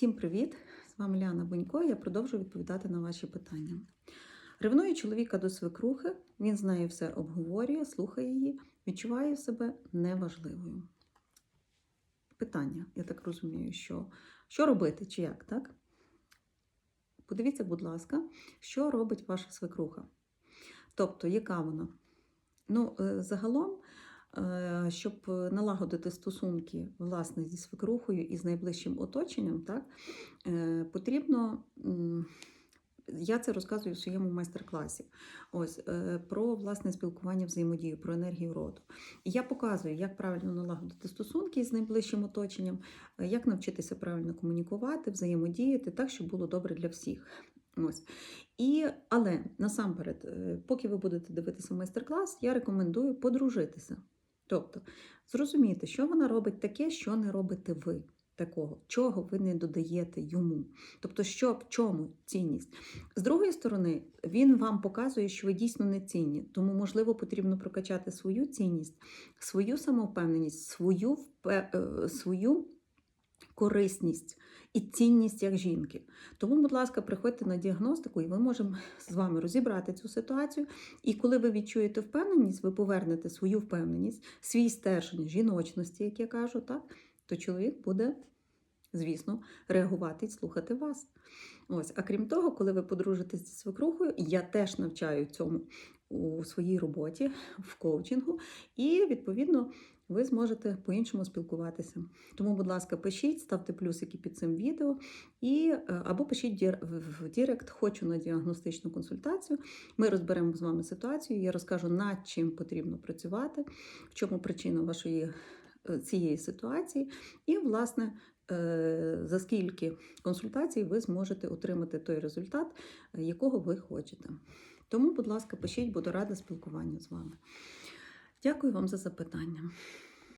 Всім привіт! З вами Ляна Бунько. Я продовжую відповідати на ваші питання. Ревнує чоловіка до свекрухи, він з нею все обговорює, слухає її, відчуває себе неважливою. Питання, я так розумію, що, що робити чи як, так? Подивіться, будь ласка, що робить ваша свекруха. Тобто, яка вона? Ну, е, загалом, щоб налагодити стосунки власне зі свекрухою і з найближчим оточенням, так, е, потрібно. Я це розказую в своєму майстер-класі. Ось е, про власне спілкування взаємодію, про енергію роду. І я показую, як правильно налагодити стосунки з найближчим оточенням, е, як навчитися правильно комунікувати, взаємодіяти так, щоб було добре для всіх. Ось. І, але насамперед, е, поки ви будете дивитися майстер-клас, я рекомендую подружитися. Тобто зрозуміти, що вона робить таке, що не робите ви такого, чого ви не додаєте йому. Тобто, що в чому цінність. З другої сторони, він вам показує, що ви дійсно не цінні, тому, можливо, потрібно прокачати свою цінність, свою самовпевненість, свою, е, свою корисність і цінність як жінки. Тому, будь ласка, приходьте на діагностику, і ми можемо з вами розібрати цю ситуацію. І коли ви відчуєте впевненість, ви повернете свою впевненість, свій стержень жіночності, як я кажу, так, то чоловік буде, звісно, реагувати і слухати вас. Ось, а крім того, коли ви подружитесь зі свекрухою, я теж навчаю цьому у своїй роботі, в коучингу, і відповідно ви зможете по-іншому спілкуватися. Тому, будь ласка, пишіть, ставте плюсики під цим відео, і, е, або пишіть в- Дірект, хочу на діагностичну консультацію. Ми розберемо з вами ситуацію. Я розкажу, над чим потрібно працювати, в чому причина вашої е, цієї ситуації, і, власне, за скільки консультацій ви зможете отримати той результат, е, якого ви хочете. Тому, будь ласка, пишіть, буду рада спілкуванню з вами. Дякую вам за запитання.